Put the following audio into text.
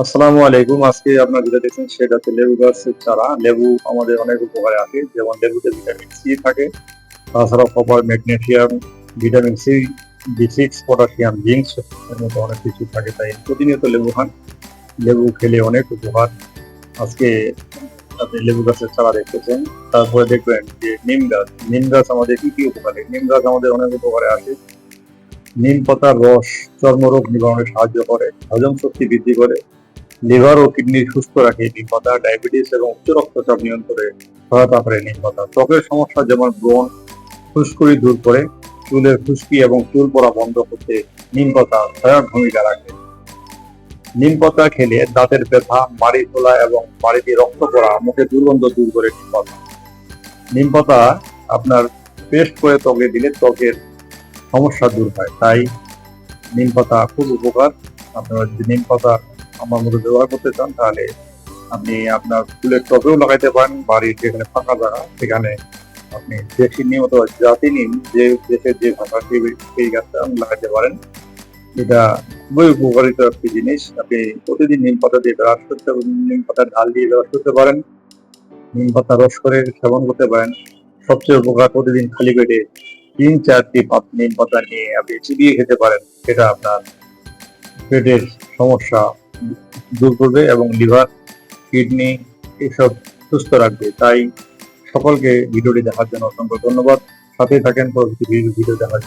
আসসালামু আলাইকুম। আজকে আপনার যেটা দেখছেন, সেটা হচ্ছে লেবু গাছের চারা। লেবু আমাদের অনেক উপকারে আসে, যেমন লেবুতে ভিটামিন সি থাকে। তাছাড়া copper magnesium vitamin C B six potassium zinc এর মতো অনেক কিছু থাকে, তাই প্রতিনিয়ত লেবু খান। লেবু খেলে অনেক উপকার। আজকে আপনি লেবু গাছের চারা দেখতেছেন। তারপরে দেখবেন যে নিম গাছ। নিম গাছ আমাদের কি কি উপকারে? নিম গাছ আমাদের অনেক উপকারে আসে। নিম পাতার রস, চর্মরোগ নিবারণে সাহায্য করে, হজম শক্তি বৃদ্ধি করে। লিভার ও কিডনি সুস্থ রাখে নিম পাতা ডায়াবেটিস এবং উচ্চ রক্তচাপ নিয়ন্ত্রণে সহায়তা করে নিম পাতা ত্বকের সমস্যা যেমন ব্রণ ফুসকুড়ি দূর করে, চুলের খুশকি এবং চুল পড়া বন্ধ করতে নিম পাতা সহায়ক ভূমিকা রাখে। নিম পাতা খেলে দাঁতের ব্যথা, মাড়ি তোলা এবং মাড়িতে রক্ত পড়া মুখে দুর্গন্ধ দূর করে নিম পাতা নিম পাতা আপনার পেস্ট করে ত্বকে দিলে ত্বকের সমস্যা দূর হয়, তাই নিম পাতা খুব উপকার। আপনারা যদি নিম পাতা আমার মতো ব্যবহার করতে চান, তাহলে আপনি আপনার ফুলের টবেও লাগাইতে পারেন, বাড়ির যেখানে ফাঁকা জায়গা, সেখানে আপনি দেশি নিয়মিত জাতি নিন যে দেশের যে ভাষা, সেই গাছটা আপনি লাগাইতে পারেন। এটা খুবই উপকারিত একটি জিনিস। আপনি প্রতিদিন নিম পাতা দিয়ে ব্রাশ করতে, নিম পাতার ঢাল দিয়ে ব্রাশ করতে পারেন। নিম পাতা রস করে সেবন করতে পারেন। সবচেয়ে উপকার প্রতিদিন খালি পেটে তিন চারটি নিম পাতা নিয়ে আপনি চিবিয়ে খেতে পারেন। সেটা আপনার পেটের সমস্যা দূর করবে এবং লিভার, কিডনি এসব সুস্থ রাখবে তাই সকলকে ভিডিওটি দেখার জন্য অসংখ্য ধন্যবাদ সাথে থাকেন পরবর্তী ভিডিও দেখার।